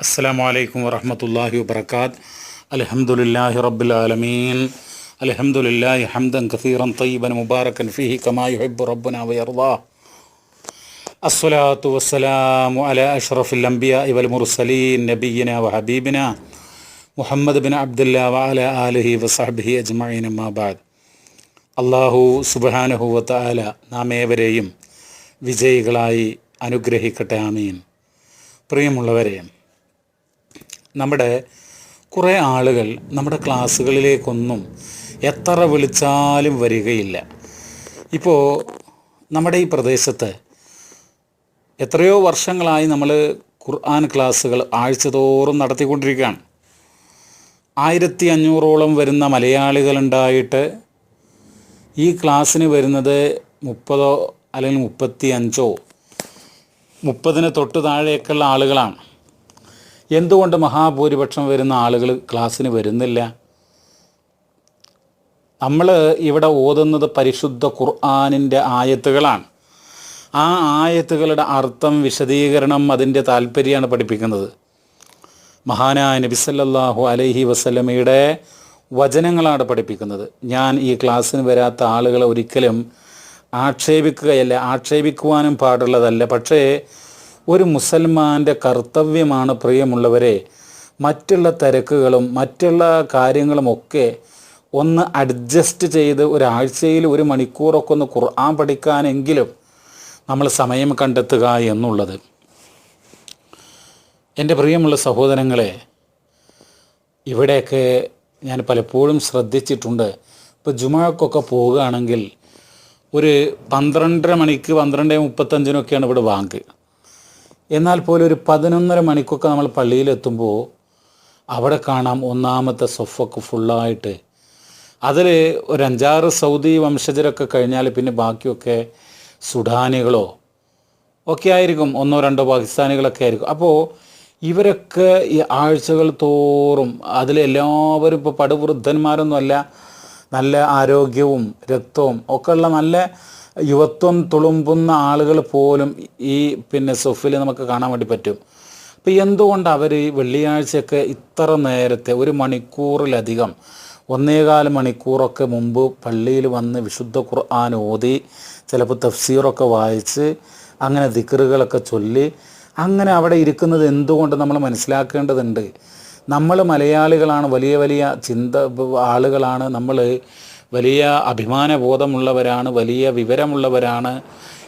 അസ്സാം വലൈക്കും വറഹമത്തല്ലാഹി വബർക്കാത്ത് അലഹമുല്ലാഹി റബ്ബുലാലമീൻ അലഹമുല്ലാഹി ഹംദൻ കസീറൻ തയ്യബൻ മുബാറക്കൻ ഫിഹി കമായി ഹബ്ബു റബ്ബുന വയർദാ അസ്സലാത്തു വസ്സലാമു അല അഷ്റഫുൽ അംബിയ ഇവൽ മുർസലീൻ നബീന വഹബീബിന മുഹമ്മദ് ബിൻ അബ്ദുല്ല വഅല ആലിഹി വസഹബിഹി അജ്മഈൻ അമ്മാബാദ് അള്ളാഹു സുബാനഹു വത്താല നാം ഏവരെയും വിജയികളായി അനുഗ്രഹിക്കട്ടെ ആമീൻ പ്രിയമുള്ളവരെയും നമ്മുടെ കുറേ ആളുകൾ നമ്മുടെ ക്ലാസ്സുകളിലേക്കൊന്നും എത്ര വിളിച്ചാലും വരികയില്ല. ഇപ്പോൾ നമ്മുടെ ഈ പ്രദേശത്ത് എത്രയോ വർഷങ്ങളായി നമ്മൾ ഖുർആൻ ക്ലാസ്സുകൾ ആഴ്ചതോറും നടത്തിക്കൊണ്ടിരിക്കുകയാണ്. ആയിരത്തി അഞ്ഞൂറോളം വരുന്ന മലയാളികളുണ്ടായിട്ട് ഈ ക്ലാസ്സിന് വരുന്നത് മുപ്പതോ അല്ലെങ്കിൽ മുപ്പത്തി അഞ്ചോ മുപ്പതിന് തൊട്ട് താഴെയൊക്കെയുള്ള ആളുകളാണ്. എന്തുകൊണ്ട് മഹാഭൂരിപക്ഷം വരുന്ന ആളുകൾ ക്ലാസ്സിന് വരുന്നില്ല? നമ്മൾ ഇവിടെ ഓതുന്നത് പരിശുദ്ധ ഖുർആാനിന്റെ ആയത്തുകളാണ്. ആ ആയത്തുകളുടെ അർത്ഥം വിശദീകരണം അതിന്റെ താല്പര്യമാണ് പഠിപ്പിക്കുന്നത്. മഹാനായ നബിസല്ലാഹു അലൈഹി വസല്ലമയുടെ വചനങ്ങളാണ് പഠിപ്പിക്കുന്നത്. ഞാൻ ഈ ക്ലാസ്സിന് വരാത്ത ആളുകളെ ഒരിക്കലും ആക്ഷേപിക്കുകയല്ല ആക്ഷേപിക്കുവാനും പാടുള്ളതല്ല. പക്ഷേ ഒരു മുസൽമാന്റെ കർത്തവ്യമാണ് പ്രിയമുള്ളവരെ. മറ്റുള്ള തിരക്കുകളും മറ്റുള്ള കാര്യങ്ങളുമൊക്കെ ഒന്ന് അഡ്ജസ്റ്റ് ചെയ്ത് ഒരാഴ്ചയിൽ ഒരു മണിക്കൂറൊക്കെ ഒന്ന് ഖുർആൻ പഠിക്കാനെങ്കിലും നമ്മൾ സമയം കണ്ടെത്തുക എന്നുള്ളത്. എന്റെ പ്രിയമുള്ള സഹോദരങ്ങളെ ഇവിടെയൊക്കെ ഞാൻ പലപ്പോഴും ശ്രദ്ധിച്ചിട്ടുണ്ട്. ഇപ്പോൾ ജുമാക്കൊക്കെ പോവുകയാണെങ്കിൽ ഒരു പന്ത്രണ്ടര മണിക്ക് പന്ത്രണ്ട് മുപ്പത്തഞ്ചിനൊക്കെയാണ് ഇവിടെ ബാങ്ക്. എന്നാൽ പോലും ഒരു പതിനൊന്നര മണിക്കൊക്കെ നമ്മൾ പള്ളിയിലെത്തുമ്പോൾ അവിടെ കാണാം ഒന്നാമത്തെ സൊഫൊക്കെ ഫുള്ളായിട്ട്. അതിൽ ഒരു അഞ്ചാറ് സൗദി വംശജരൊക്കെ കഴിഞ്ഞാൽ പിന്നെ ബാക്കിയൊക്കെ സുഡാനികളോ ഒക്കെ ആയിരിക്കും. ഒന്നോ രണ്ടോ പാകിസ്ഥാനികളൊക്കെ ആയിരിക്കും. അപ്പോൾ ഇവരൊക്കെ ഈ ആഴ്ചകൾ തോറും അതിലെല്ലാവരും ഇപ്പോൾ പടുവൃദ്ധന്മാരൊന്നുമല്ല നല്ല ആരോഗ്യവും രക്തവും ഒക്കെയുള്ള നല്ല യുവത്വം തുളുമ്പുന്ന ആളുകൾ പോലും ഈ പിന്നെ സൊഫിൽ നമുക്ക് കാണാൻ വേണ്ടി പറ്റും. അപ്പോൾ എന്തുകൊണ്ട് അവർ ഈ വെള്ളിയാഴ്ചയൊക്കെ ഇത്ര നേരത്തെ ഒരു മണിക്കൂറിലധികം ഒന്നേകാൽ മണിക്കൂറൊക്കെ മുമ്പ് പള്ളിയിൽ വന്ന് വിശുദ്ധ ഖുർആൻ ഓതി ചിലപ്പോൾ തഫ്സീറൊക്കെ വായിച്ച് അങ്ങനെ ദിക്കറുകളൊക്കെ ചൊല്ലി അങ്ങനെ അവിടെ ഇരിക്കുന്നത് എന്തുകൊണ്ട് നമ്മൾ മനസ്സിലാക്കേണ്ടതുണ്ട്? നമ്മൾ മലയാളികളാണ് വലിയ വലിയ ചിന്ത ആളുകളാണ്. നമ്മൾ വലിയ അഭിമാനബോധമുള്ളവരാണ് വലിയ വിവരമുള്ളവരാണ്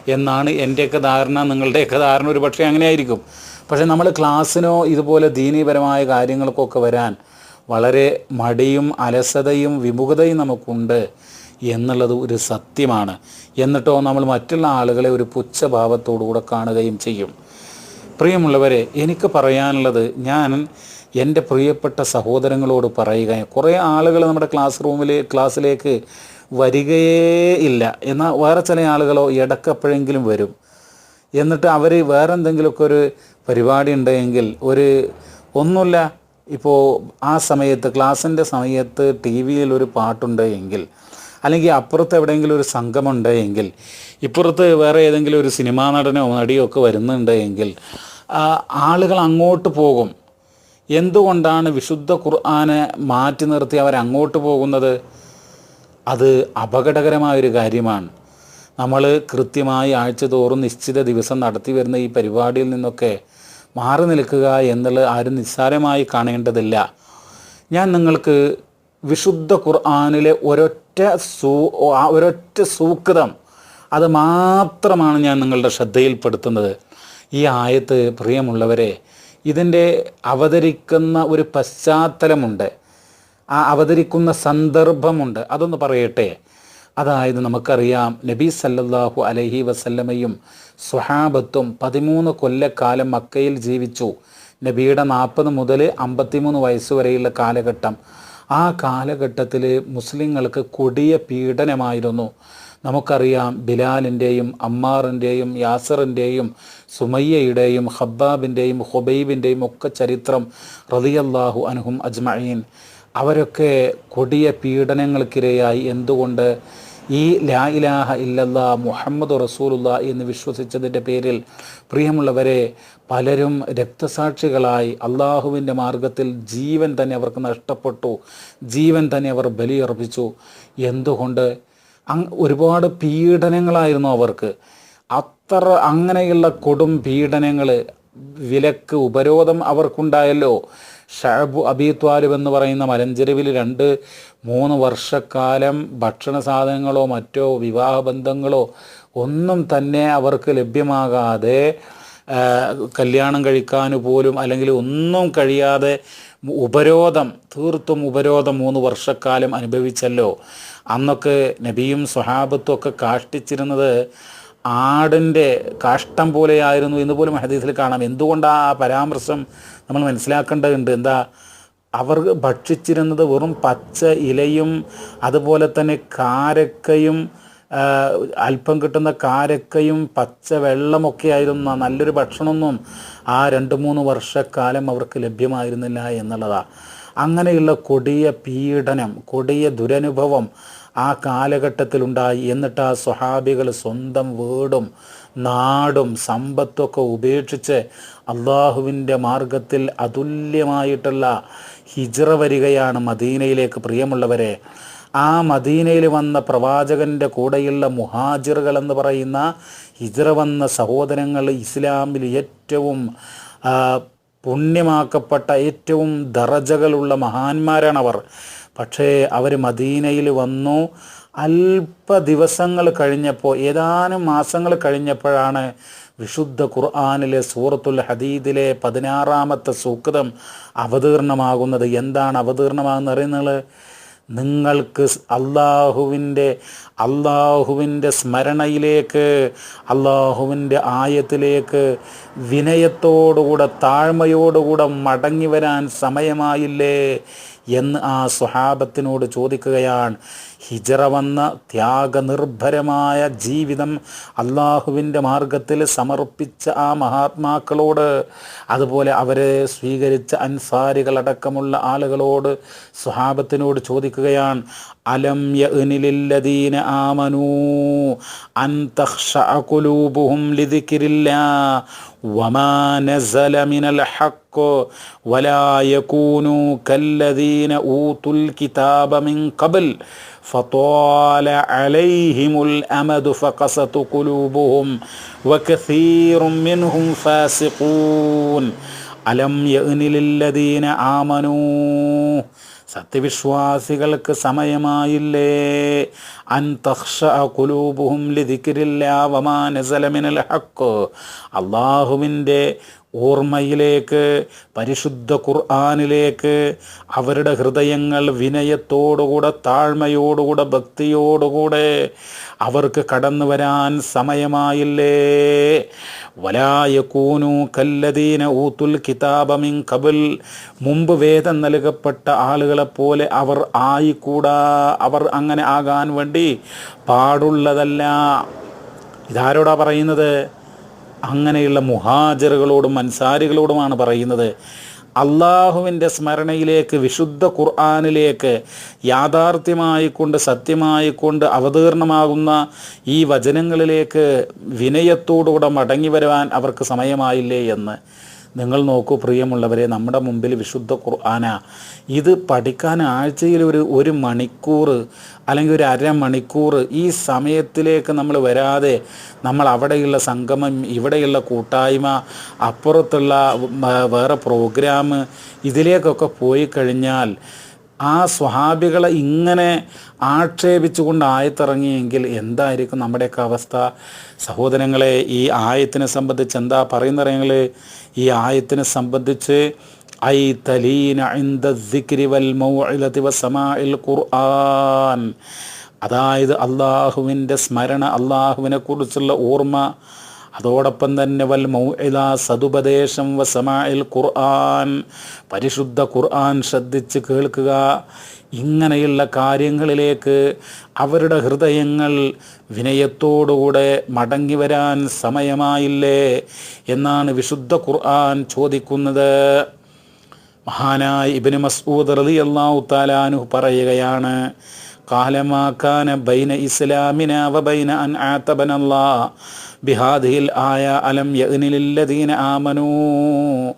എന്നാണ് എന്റെയൊക്കെ ധാരണ നിങ്ങളുടെയൊക്കെ ധാരണ ഒരു പക്ഷേ അങ്ങനെ ആയിരിക്കും പക്ഷേ നമ്മൾ ക്ലാസ്സിനോ ഇതുപോലെ ദീനീപരമായ കാര്യങ്ങൾക്കൊക്കെ വരാൻ വളരെ മടിയും അലസതയും വിമുഖതയും നമുക്കുണ്ട് എന്നുള്ളത് ഒരു സത്യമാണ്. എന്നിട്ടോ നമ്മൾ മറ്റുള്ള ആളുകളെ ഒരു പുച്ഛഭാവത്തോടുകൂടെ കാണുകയും ചെയ്യും. പ്രിയമുള്ളവരെ എനിക്ക് പറയാനുള്ളത് ഞാൻ എന്റെ പ്രിയപ്പെട്ട സഹോദരങ്ങളോട് പറയുക കുറേ ആളുകൾ നമ്മുടെ ക്ലാസ് റൂമിൽ ക്ലാസ്സിലേക്ക് വരികയേ ഇല്ല. എന്നാൽ വേറെ ചില ആളുകളോ ഇടക്കപ്പോഴെങ്കിലും വരും. എന്നിട്ട് അവർ വേറെ എന്തെങ്കിലുമൊക്കെ ഒരു പരിപാടി ഉണ്ടെങ്കിൽ ഒരു ഒന്നുമില്ല. ഇപ്പോൾ ആ സമയത്ത് ക്ലാസ്സിന്റെ സമയത്ത് ടി വിയിൽ ഒരു പാട്ടുണ്ട് എങ്കിൽ അല്ലെങ്കിൽ അപ്പുറത്ത് എവിടെയെങ്കിലും ഒരു സംഘമുണ്ട് എങ്കിൽ ഇപ്പുറത്ത് വേറെ ഏതെങ്കിലും ഒരു സിനിമാ നടനോ നടിയോ ഒക്കെ വരുന്നുണ്ട് എങ്കിൽ ആളുകൾ അങ്ങോട്ട് പോകും. എന്തുകൊണ്ടാണ് വിശുദ്ധ ഖുർആാനെ മാറ്റി നിർത്തി അവരങ്ങോട്ട് പോകുന്നത്? അത് അപകടകരമായൊരു കാര്യമാണ്. നമ്മൾ കൃത്യമായി ആഴ്ച തോറും നിശ്ചിത ദിവസം നടത്തി വരുന്ന ഈ പരിപാടിയിൽ നിന്നൊക്കെ മാറി നിൽക്കുക എന്നുള്ളത് ആരും നിസ്സാരമായി കാണേണ്ടതില്ല. ഞാൻ നിങ്ങൾക്ക് വിശുദ്ധ ഖുർആാനിലെ ഒരൊറ്റ സൂ ഒരൊറ്റ സൂക്തം അത് മാത്രമാണ് ഞാൻ നിങ്ങളുടെ ശ്രദ്ധയിൽപ്പെടുത്തുന്നത്. ഈ ആയത്ത് പ്രിയമുള്ളവരെ ഇതിന്റെ അവതരിക്കുന്ന ഒരു പശ്ചാത്തലമുണ്ട്. ആ അവതരിക്കുന്ന സന്ദർഭമുണ്ട്. അതൊന്ന് പറയട്ടെ. അതായത് നമുക്കറിയാം നബി സല്ലല്ലാഹു അലഹി വസല്ലമയും സ്വഹാബത്തും പതിമൂന്ന് കൊല്ലക്കാലം മക്കയിൽ ജീവിച്ചു. നബിയുടെ നാൽപ്പത് മുതൽ അമ്പത്തിമൂന്ന് വയസ്സ് വരെയുള്ള കാലഘട്ടം. ആ കാലഘട്ടത്തിൽ മുസ്ലിങ്ങൾക്ക് കൊടിയ പീഡനമായിരുന്നു. നമുക്കറിയാം ബിലാലിന്റെയും അമ്മാറിന്റെയും യാസറിന്റെയും സുമയ്യയുടെയും ഹബ്ബാബിന്റെയും ഹുബൈബിന്റെയും ഒക്കെ ചരിത്രം റതിയല്ലാഹു അൻഹും അജ്മഈൻ. അവരൊക്കെ കൊടിയ പീഡനങ്ങൾക്കിരയായി. എന്തുകൊണ്ട്? ഈ ലാ ഇലാഹ ഇല്ലല്ലാ മുഹമ്മദ് റസൂലുള്ള എന്ന് വിശ്വസിച്ചതിന്റെ പേരിൽ പ്രിയമുള്ളവരെ പലരും രക്തസാക്ഷികളായി അള്ളാഹുവിന്റെ മാർഗത്തിൽ ജീവൻ തന്നെ അവർക്ക് നഷ്ടപ്പെട്ടു. ജീവൻ തന്നെ അവർ ബലിയർപ്പിച്ചു. എന്തുകൊണ്ട്? ഒരുപാട് പീഡനങ്ങളായിരുന്നു അവർക്ക്. അത്ര അങ്ങനെയുള്ള കൊടും പീഡനങ്ങൾ വിലക്ക് ഉപരോധം അവർക്കുണ്ടായല്ലോ. ഷാബു അബി ത്വാലിബ് എന്ന് പറയുന്ന മലഞ്ചെരുവിൽ രണ്ട് മൂന്ന് വർഷക്കാലം ഭക്ഷണ സാധനങ്ങളോ മറ്റോ വിവാഹബന്ധങ്ങളോ ഒന്നും തന്നെ അവർക്ക് ലഭ്യമാകാതെ കല്യാണം കഴിക്കാൻ പോലും അല്ലെങ്കിൽ ഒന്നും കഴിയാതെ ഉപരോധം തീർത്തും ഉപരോധം മൂന്ന് വർഷക്കാലം അനുഭവിച്ചല്ലോ. അന്നൊക്കെ നബിയും സ്വഹാബത്തും ഒക്കെ കാഷ്ടിച്ചിരുന്നത് ആടിന്റെ കാഷ്ടം പോലെയായിരുന്നു എന്ന് പോലും ഹദീസിൽ കാണാം. എന്തുകൊണ്ടാണ് ആ പരാമർശം നമ്മൾ മനസ്സിലാക്കേണ്ടതുണ്ട്? എന്താ അവർ ഭക്ഷിച്ചിരുന്നത് വെറും പച്ച ഇലയും അതുപോലെ തന്നെ കാരക്കയും അല്പം കിട്ടുന്ന കാരക്കയും പച്ച വെള്ളമൊക്കെ ആയിരുന്ന നല്ലൊരു ഭക്ഷണമൊന്നും ആ രണ്ട് മൂന്ന് വർഷക്കാലം അവർക്ക് ലഭ്യമായിരുന്നില്ല എന്നുള്ളതാണ് അങ്ങനെയുള്ള കൊടിയ പീഡനം കൊടിയ ദുരനുഭവം ആ കാലഘട്ടത്തിലുണ്ടായി. എന്നിട്ട് ആ സ്വഹാബികൾ സ്വന്തം വീടും നാടും സമ്പത്തൊക്കെ ഉപേക്ഷിച്ച് അള്ളാഹുവിന്റെ മാർഗത്തിൽ അതുല്യമായിട്ടുള്ള ഹിജറ വരികയാണ് മദീനയിലേക്ക് പ്രിയമുള്ളവരെ. ആ മദീനയിൽ വന്ന പ്രവാചകന്റെ കൂടെയുള്ള മുഹാജിറുകൾ എന്ന് പറയുന്ന ഹിജ്റ വന്ന സഹോദരങ്ങൾ ഇസ്ലാമിൽ ഏറ്റവും പുണ്യമാക്കപ്പെട്ട ഏറ്റവും ദറജകളുള്ള മഹാന്മാരാണവർ. പക്ഷേ അവർ മദീനയിൽ വന്നു. അല്പ ദിവസങ്ങൾ കഴിഞ്ഞപ്പോൾ ഏതാനും മാസങ്ങൾ കഴിഞ്ഞപ്പോഴാണ് വിശുദ്ധ ഖുർആാനിലെ സൂറത്തുൽ ഹദീദിലെ പതിനാറാമത്തെ സൂക്തം അവതീർണമാകുന്നത്. എന്താണ് അവതീർണമാകുന്നത് അറിയുന്നത്? നിങ്ങൾക്ക് അള്ളാഹുവിന്റെ അള്ളാഹുവിന്റെ സ്മരണയിലേക്ക് അള്ളാഹുവിന്റെ ആയത്തിലേക്ക് വിനയത്തോടുകൂടെ താഴ്മയോടുകൂടെ മടങ്ങി വരാൻ സമയമായില്ലേ എന്ന് ആ സ്വഹാബത്തിനോട് ചോദിക്കുകയാണ്. ഹിജറ വന്ന ത്യാഗനിർഭരമായ ജീവിതം അള്ളാഹുവിന്റെ മാർഗത്തിൽ സമർപ്പിച്ച ആ മഹാത്മാക്കളോട് അതുപോലെ അവരെ സ്വീകരിച്ച അൻസാരികളടക്കമുള്ള ആളുകളോട് സ്വഹാബത്തിനോട് ചോദിക്കുകയാണ് അലം യഅ്നിലില്ലദീന ആമനൂ ഖുലൂബുഹും ലിദിക്രില്ലാ വമാ നസല മിനൽ ഹഖ് കിതാബ മിൻ ഖബൽ فطال عليهم الأمد فقست قلوبهم وكثير منهم فاسقون ألم يأن للذين آمنوا സത്യവിശ്വാസികൾക്ക് സമയമായില്ലേ അൻ തഖ്ഷ കുലൂബുഹും ലിദിക്രില്ലാ വമാ നസല മിനൽ ഹഖ് അള്ളാഹുവിൻ്റെ ഓർമ്മയിലേക്ക് പരിശുദ്ധ ഖുർആാനിലേക്ക് അവരുടെ ഹൃദയങ്ങൾ വിനയത്തോടുകൂടെ താഴ്മയോടുകൂടെ ഭക്തിയോടുകൂടെ അവർക്ക് കടന്നു വരാൻ സമയമായില്ലേ? വലായക്കൂനു കല്ലദീന ഊത്തുൽ കിതാബമിൻ കബിൽ മുമ്പ് വേദം നൽകപ്പെട്ട ആളുകളെപ്പോലെ അവർ ആയിക്കൂടാ. അവർ അങ്ങനെ ആകാൻ വേണ്ടി പാടുള്ളതല്ല. ഇതാരോടാ പറയുന്നത്? അങ്ങനെയുള്ള മുഹാജറുകളോടും അൻസാരികളോടുമാണ് പറയുന്നത്. അള്ളാഹുവിന്റെ സ്മരണയിലേക്ക് വിശുദ്ധ ഖുർആാനിലേക്ക് യാഥാർത്ഥ്യമായിക്കൊണ്ട് സത്യമായിക്കൊണ്ട് അവതീർണമാകുന്ന ഈ വചനങ്ങളിലേക്ക് വിനയത്തോടുകൂടെ മടങ്ങി വരുവാൻ അവർക്ക് സമയമായില്ലേ എന്ന്. നിങ്ങൾ നോക്കൂ പ്രിയമുള്ളവരെ നമ്മുടെ മുമ്പിൽ വിശുദ്ധ ഖുർആന. ഇത് പഠിക്കാൻ ആഴ്ചയിൽ ഒരു ഒരു മണിക്കൂർ അല്ലെങ്കിൽ ഒരു അരമണിക്കൂർ ഈ സമയത്തിലേക്ക് നമ്മൾ വരാതെ നമ്മൾ അവിടെയുള്ള സംഗമം ഇവിടെയുള്ള കൂട്ടായ്മ അപ്പുറത്തുള്ള വേറെ പ്രോഗ്രാം ഇതിലേക്കൊക്കെ പോയി കഴിഞ്ഞാൽ ആ സ്വഹാബികളെ ഇങ്ങനെ ആക്ഷേപിച്ചുകൊണ്ട് ആയത്തിറങ്ങിയെങ്കിൽ എന്തായിരിക്കും നമ്മുടെയൊക്കെ അവസ്ഥ? സഹോദരങ്ങളെ ഈ ആയത്തിനെ സംബന്ധിച്ച് എന്താ പറയുന്നറിയങ്ങൾ ഈ ആയത്തിനെ സംബന്ധിച്ച് ഐ തലീന വൽ ഖുർആൻ. അതായത് അള്ളാഹുവിന്റെ സ്മരണ അള്ളാഹുവിനെ കുറിച്ചുള്ള ഓർമ്മ അതോടൊപ്പം തന്നെ വൽ മൗഇല സതുപദേശം വസമാഇൽ ഖുർആൻ. പരിശുദ്ധ ഖുർആൻ ശ്രദ്ധിച്ച് കേൾക്കുക. ഇങ്ങനെയുള്ള കാര്യങ്ങളിലേക്ക് അവരുടെ ഹൃദയങ്ങൾ വിനയത്തോടുകൂടെ മടങ്ങി വരാൻ സമയമായില്ലേ എന്നാണ് വിശുദ്ധ ഖുർആൻ ചോദിക്കുന്നത്. മഹാനായ ഇബിന് മസ്ഊദ് റലി അള്ളാഹു താലാനു പറയുകയാണ് قال ما كان بين إسلامنا وبين أن عاتبنا الله بهذه الآية ألم يأن للذين آمنوا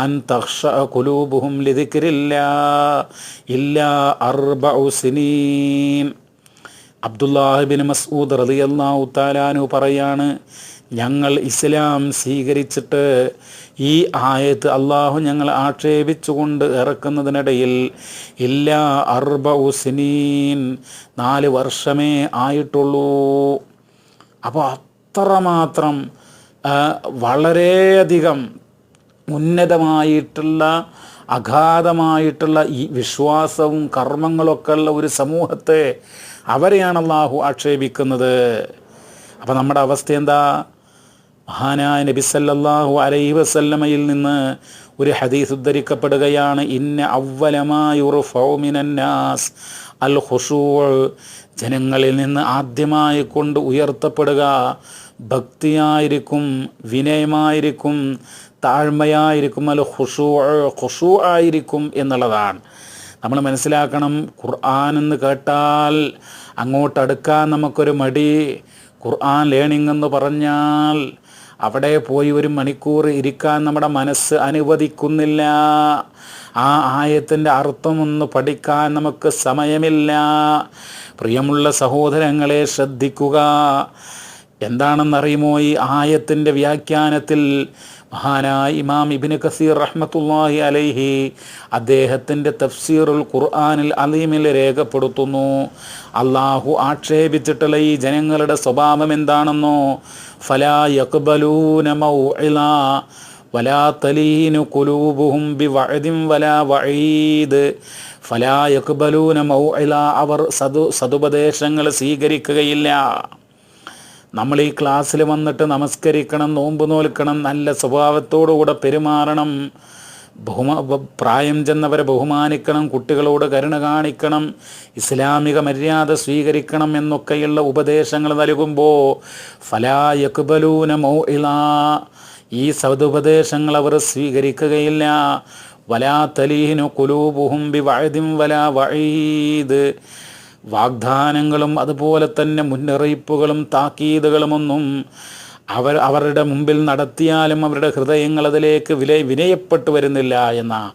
أن تخشع قلوبهم لذكر الله إلا أربع سنين അബ്ദുല്ലാഹിബിൻ മസൂദ് റളിയല്ലാഹു താലാനു പറയാണ് ഞങ്ങൾ ഇസ്ലാം സ്വീകരിച്ചിട്ട് ഈ ആയത്ത് അള്ളാഹു ഞങ്ങൾ ആക്ഷേപിച്ചുകൊണ്ട് ഇറക്കുന്നതിനിടയിൽ ഇല്ലാ അർബ ഉസിനീൻ നാല് വർഷമേ ആയിട്ടുള്ളൂ. അപ്പോൾ അത്രമാത്രം വളരെയധികം ഉന്നതമായിട്ടുള്ള അഗാധമായിട്ടുള്ള ഈ വിശ്വാസവും കർമ്മങ്ങളൊക്കെ ഉള്ള ഒരു സമൂഹത്തെ അവരെയാണ് അള്ളാഹു ആക്ഷേപിക്കുന്നത്. അപ്പോൾ നമ്മുടെ അവസ്ഥ എന്താ? മഹാനായ നബി സല്ലല്ലാഹു അലൈഹി വസല്ലമയിൽ നിന്ന് ഒരു ഹദീസ് ഉദ്ധരിക്കപ്പെടുകയാണ് ഇന്ന അവലമായുറുഫൗമിനാസ് അൽ ഹുഷൂ ജനങ്ങളിൽ നിന്ന് ആദ്യമായി കൊണ്ട് ഉയർത്തപ്പെടുക ഭക്തിയായിരിക്കും വിനയമായിരിക്കും താഴ്മയായിരിക്കും. അൽ ഹുഷൂ ഹുഷൂ ആയിരിക്കും എന്നുള്ളതാണ്. നമ്മൾ മനസ്സിലാക്കണം ഖുർആൻ എന്ന് കേട്ടാൽ അങ്ങോട്ടടുക്കാൻ നമുക്കൊരു മടി. ഖുർആൻ ലേണിംഗ് എന്ന് പറഞ്ഞാൽ അവിടെ പോയി ഒരു മണിക്കൂർ ഇരിക്കാൻ നമ്മുടെ മനസ്സ് അനുവദിക്കുന്നില്ല. ആ ആയത്തിന്റെ അർത്ഥമൊന്ന് പഠിക്കാൻ നമുക്ക് സമയമില്ല. പ്രിയമുള്ള സഹോദരങ്ങളെ ശ്രദ്ധിക്കുക. എന്താണെന്നറിയുമോ ഈ ആയത്തിന്റെ വ്യാഖ്യാനത്തിൽ മഹാനായ ഇമാം ഇബിന് കസീർ റഹ്മത്തുല്ലാഹി അലൈഹി അദ്ദേഹത്തിന്റെ തഫ്സീറുൽ ഖുർആാനിൽ അലീമിൽ രേഖപ്പെടുത്തുന്നു. അള്ളാഹു ആക്ഷേപിച്ചിട്ടുള്ള ഈ ജനങ്ങളുടെ സ്വഭാവം എന്താണെന്നോ? ഫലാ യക്ബലൂന വലാ ബി വഅദിം വലാ വഈദ്. അവർ സതു സതുപദേശങ്ങൾ സ്വീകരിക്കുകയില്ല. നമ്മൾ ഈ ക്ലാസ്സിൽ വന്നിട്ട് നമസ്കരിക്കണം നോമ്പ് നോൽക്കണം നല്ല സ്വഭാവത്തോടുകൂടെ പെരുമാറണം. ബഹുമാ പ്രായം ചെന്നവരെ ബഹുമാനിക്കണം കുട്ടികളോട് കരുണ കാണിക്കണം ഇസ്ലാമിക മര്യാദ സ്വീകരിക്കണം എന്നൊക്കെയുള്ള ഉപദേശങ്ങൾ നൽകുമ്പോൾ ഫലായക്ബലൂന യക്ബലൂന മൗഇള ഈ സതുപദേശങ്ങൾ അവർ സ്വീകരിക്കുകയില്ല. വലാ തലീഹിനു കുലൂബുഹും ബി വഅദിൻ വലാ വഈദ്. വാഗ്ദാനങ്ങളും അതുപോലെ തന്നെ മുന്നറിയിപ്പുകളും താക്കീതുകളുമൊന്നും അവർ അവരുടെ മുമ്പിൽ നടത്തിയാലും അവരുടെ ഹൃദയങ്ങൾ അതിലേക്ക് വില വിനയപ്പെട്ടു വരുന്നില്ല എന്ന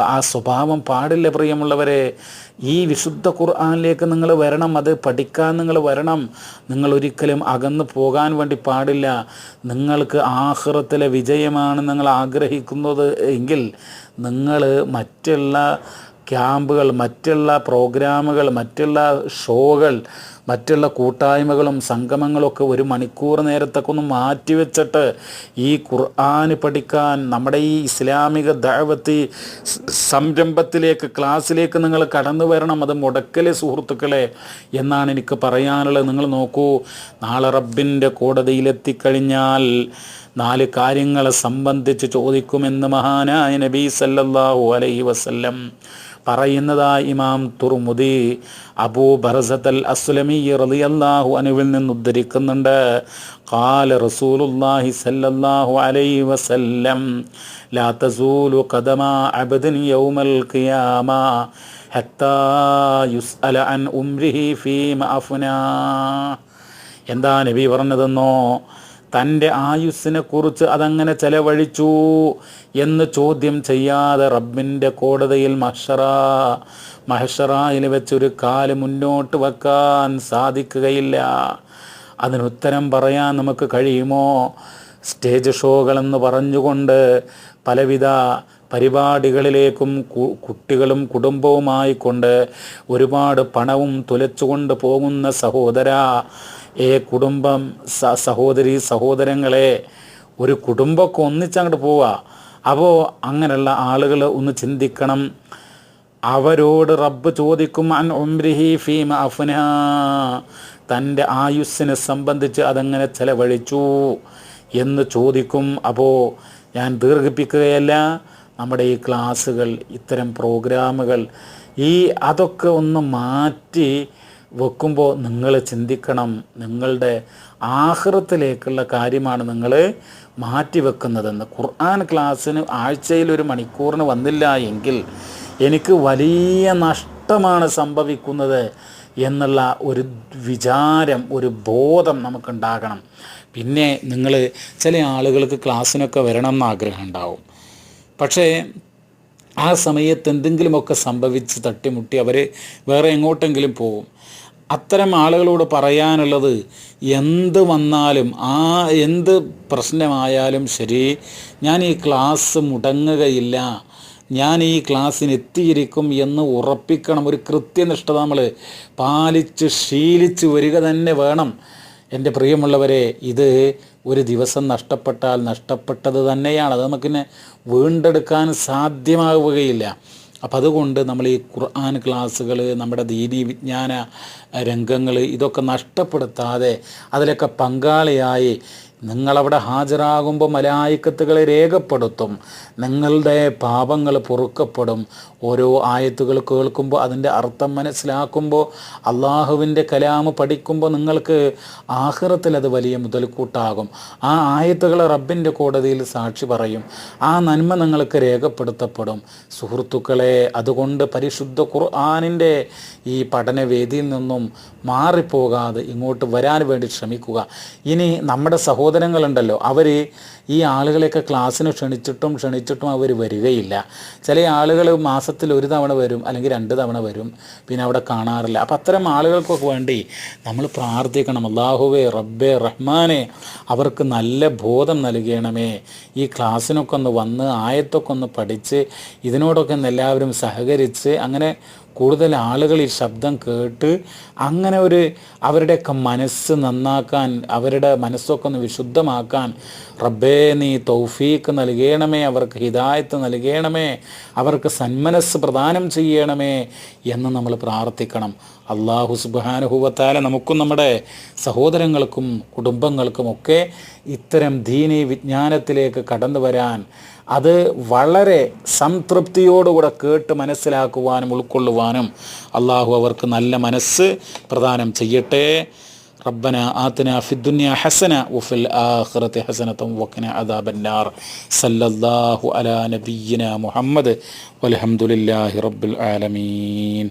ആ സ്വഭാവം പാടില്ല പ്രിയമുള്ളവരെ. ഈ വിശുദ്ധ ഖുർആാനിലേക്ക് നിങ്ങൾ വരണം അത് പഠിക്കാൻ നിങ്ങൾ വരണം. നിങ്ങൾ ഒരിക്കലും അകന്നു പോകാൻ വേണ്ടി പാടില്ല. നിങ്ങൾക്ക് ആഹ്റത്തിലെ വിജയമാണ് നിങ്ങൾ ആഗ്രഹിക്കുന്നത് എങ്കിൽ നിങ്ങൾ മറ്റുള്ള ക്യാമ്പുകൾ മറ്റുള്ള പ്രോഗ്രാമുകൾ മറ്റുള്ള ഷോകൾ മറ്റുള്ള കൂട്ടായ്മകളും സംഗമങ്ങളൊക്കെ ഒരു മണിക്കൂർ നേരത്തൊക്കെ ഒന്ന് മാറ്റിവെച്ചിട്ട് ഈ ഖുർആൻ പഠിക്കാൻ നമ്മുടെ ഈ ഇസ്ലാമിക ദാവത്തി സംരംഭത്തിലേക്ക് ക്ലാസ്സിലേക്ക് നിങ്ങൾ കടന്നു വരണം. അത് മുടക്കലെ സുഹൃത്തുക്കളെ എന്നാണ് എനിക്ക് പറയാനുള്ളത്. നിങ്ങൾ നോക്കൂ നാളെ റബ്ബിന്റെ കോടതിയിലെത്തിക്കഴിഞ്ഞാൽ നാല് കാര്യങ്ങളെ സംബന്ധിച്ച് ചോദിക്കുമെന്ന് മഹാനായ നബീ സല്ലല്ലാഹു അലൈഹി വസല്ലം. പറയുന്നതായി ഇമാം തുർമുദി അബൂ ബർസത്തൽ അസ്ലമി റളിയല്ലാഹു അനുവിൽ നിന്ന് ഉദ്ധരിക്കുന്നുണ്ട് قال رسول الله صلى الله عليه وسلم لا تزول قدم عبد يوم القيامة حتى يسأل عن أمره فيما أفناه എന്താ നബി പറഞ്ഞതെന്നോ തന്റെ ആയുസ്സിനെ കുറിച്ച് അതങ്ങനെ ചെലവഴിച്ചു എന്ന് ചോദ്യം ചെയ്യാതെ റബ്ബിന്റെ കോടതിയിൽ മഹ്ഷറ മഹഷറയിൽ വെച്ചൊരു കാൽ മുന്നോട്ട് വെക്കാൻ സാധിക്കുകയില്ല. അതിനുത്തരം പറയാൻ നമുക്ക് കഴിയുമോ? സ്റ്റേജ് ഷോകളെന്ന് പറഞ്ഞുകൊണ്ട് പലവിധ പരിപാടികളിലേക്കും കുട്ടികളും കുടുംബവുമായിക്കൊണ്ട് ഒരുപാട് പണവും തുലച്ചുകൊണ്ട് പോകുന്ന സഹോദര ഏ കുടുംബം സഹോദരി സഹോദരങ്ങളെ ഒരു കുടുംബമൊക്കെ ഒന്നിച്ചങ്ങോട്ട് പോവുക അപ്പോൾ അങ്ങനെയുള്ള ആളുകൾ ഒന്ന് ചിന്തിക്കണം. അവരോട് റബ്ബ് ചോദിക്കും അൻ ഉംരിഹി ഫീമ അഫ്ന. തന്റെ ആയുസ്സിനെ സംബന്ധിച്ച് അതങ്ങനെ ചെലവഴിച്ചു എന്ന് ചോദിക്കും. അപ്പോൾ ഞാൻ ദീർഘിപ്പിക്കുകയല്ല നമ്മുടെ ഈ ക്ലാസ്സുകൾ ഇത്തരം പ്രോഗ്രാമുകൾ ഈ അതൊക്കെ ഒന്ന് മാറ്റി വെക്കുമ്പോൾ നിങ്ങൾ ചിന്തിക്കണം. നിങ്ങളുടെ ആഹൃത്തിലേക്കുള്ള കാര്യമാണ് നിങ്ങൾ മാറ്റിവെക്കുന്നതെന്ന്. ഖുർആൻ ക്ലാസ്സിന് ആഴ്ചയിൽ ഒരു മണിക്കൂറിന് വന്നില്ല എങ്കിൽ എനിക്ക് വലിയ നഷ്ടമാണ് സംഭവിക്കുന്നത് എന്നുള്ള ഒരു വിചാരം ഒരു ബോധം നമുക്കുണ്ടാകണം. പിന്നെ നിങ്ങൾ ചില ആളുകൾക്ക് ക്ലാസ്സിനൊക്കെ വരണം എന്ന് ആഗ്രഹം ഉണ്ടാവും പക്ഷേ ആ സമയത്ത് എന്തെങ്കിലുമൊക്കെ സംഭവിച്ച് തട്ടിമുട്ടി അവർ വേറെ എങ്ങോട്ടെങ്കിലും പോകും അത്തരം ആളുകളോട് പറയാനുള്ളത് എന്ത് വന്നാലും ആ എന്ത് പ്രശ്നമായാലും ശരി ഞാൻ ഈ ക്ലാസ് മുടങ്ങുകയില്ല ഞാൻ ഈ ക്ലാസ്സിന് എത്തിയിരിക്കും എന്ന് ഉറപ്പിക്കണം. ഒരു കൃത്യനിഷ്ഠത നമ്മൾ പാലിച്ച് ശീലിച്ച് വരിക തന്നെ വേണം. എന്റെ പ്രിയമുള്ളവരെ ഇത് ഒരു ദിവസം നഷ്ടപ്പെട്ടാൽ നഷ്ടപ്പെട്ടത് തന്നെയാണ്. അത് നമുക്കിന്നെ വീണ്ടെടുക്കാൻ സാധ്യമാവുകയില്ല. അപ്പം അതുകൊണ്ട് നമ്മൾ ഈ ഖുർആൻ ക്ലാസ്സുകൾ നമ്മുടെ ദീനി വിജ്ഞാന രംഗങ്ങൾ ഇതൊക്കെ നഷ്ടപ്പെടുത്താതെ അതിലൊക്കെ പങ്കാളിയായി നിങ്ങളവിടെ ഹാജരാകുമ്പോൾ മലായിക്കത്തുകളെ രേഖപ്പെടുത്തും. നിങ്ങളുടെ പാപങ്ങൾ പൊറുക്കപ്പെടും. ഓരോ ആയത്തുകൾ കേൾക്കുമ്പോൾ അതിന്റെ അർത്ഥം മനസ്സിലാക്കുമ്പോൾ അള്ളാഹുവിന്റെ കലാമ് പഠിക്കുമ്പോൾ നിങ്ങൾക്ക് ആഹ്റത്തിൽ അത് വലിയ മുതൽക്കൂട്ടാകും. ആ ആയത്തുകൾ റബ്ബിന്റെ കോടതിയിൽ സാക്ഷി പറയും. ആ നന്മ നിങ്ങൾക്ക് രേഖപ്പെടുത്തപ്പെടും. സുഹൃത്തുക്കളെ അതുകൊണ്ട് പരിശുദ്ധ ഖുർആാനിന്റെ ഈ പഠനവേദിയിൽ നിന്നും മാറിപ്പോകാതെ ഇങ്ങോട്ട് വരാൻ വേണ്ടി ശ്രമിക്കുക. ഇനി നമ്മുടെ സഹോദരങ്ങളുണ്ടല്ലോ അവർ ഈ ആളുകളെയൊക്കെ ക്ലാസ്സിന് ക്ഷണിച്ചിട്ടും ക്ഷണിച്ചിട്ടും അവർ വരികയില്ല. ചില ആളുകൾ മാസത്തിൽ ഒരു തവണ വരും അല്ലെങ്കിൽ രണ്ട് തവണ വരും. പിന്നെ അവിടെ കാണാറില്ല. അപ്പം അത്തരം ആളുകൾക്കൊക്കെ വേണ്ടി നമ്മൾ പ്രാർത്ഥിക്കണം. അള്ളാഹുവേ റബ്ബേ റഹ്മാനെ അവർക്ക് നല്ല ബോധം നൽകണമേ. ഈ ക്ലാസ്സിനൊക്കെ ഒന്ന് വന്ന് ആയത്തൊക്കെ ഒന്ന് പഠിച്ച് ഇതിനോടൊക്കെ ഒന്ന് എല്ലാവരും സഹകരിച്ച് അങ്ങനെ കൂടുതൽ ആളുകൾ ഈ ശബ്ദം കേട്ട് അങ്ങനെ ഒരു അവരുടെയൊക്കെ മനസ്സ് നന്നാക്കാൻ അവരുടെ മനസ്സൊക്കെ ഒന്ന് വിശുദ്ധമാക്കാൻ റബ്ബേ നീ തൗഫീക്ക് നൽകണമേ അവർക്ക് ഹിദായത്ത് നൽകണമേ അവർക്ക് സന്മനസ് പ്രദാനം ചെയ്യണമേ എന്ന് നമ്മൾ പ്രാർത്ഥിക്കണം. അള്ളാഹു സുബാനുഭൂവത്താല നമുക്കും നമ്മുടെ സഹോദരങ്ങൾക്കും കുടുംബങ്ങൾക്കുമൊക്കെ ഇത്തരം ദീനി വിജ്ഞാനത്തിലേക്ക് കടന്നു വരാൻ അത് വളരെ സംതൃപ്തിയോടുകൂടെ കേട്ട് മനസ്സിലാക്കുവാനും ഉൾക്കൊള്ളുവാനും അള്ളാഹു അവർക്ക് നല്ല മനസ്സ് പ്രദാനം ചെയ്യട്ടെ. റബ്ബന ആത്തന ഫിദ്ദുന്യ ഹസന ഉഫിൽ ആഹ്റത്തെ ഹസനത്തും വക്കന അദാബന്നാർ. സല്ലല്ലാഹു അലാ നബീന മുഹമ്മദ്. വലഹമുല്ലാഹി റബ്ബുൽ ആലമീൻ.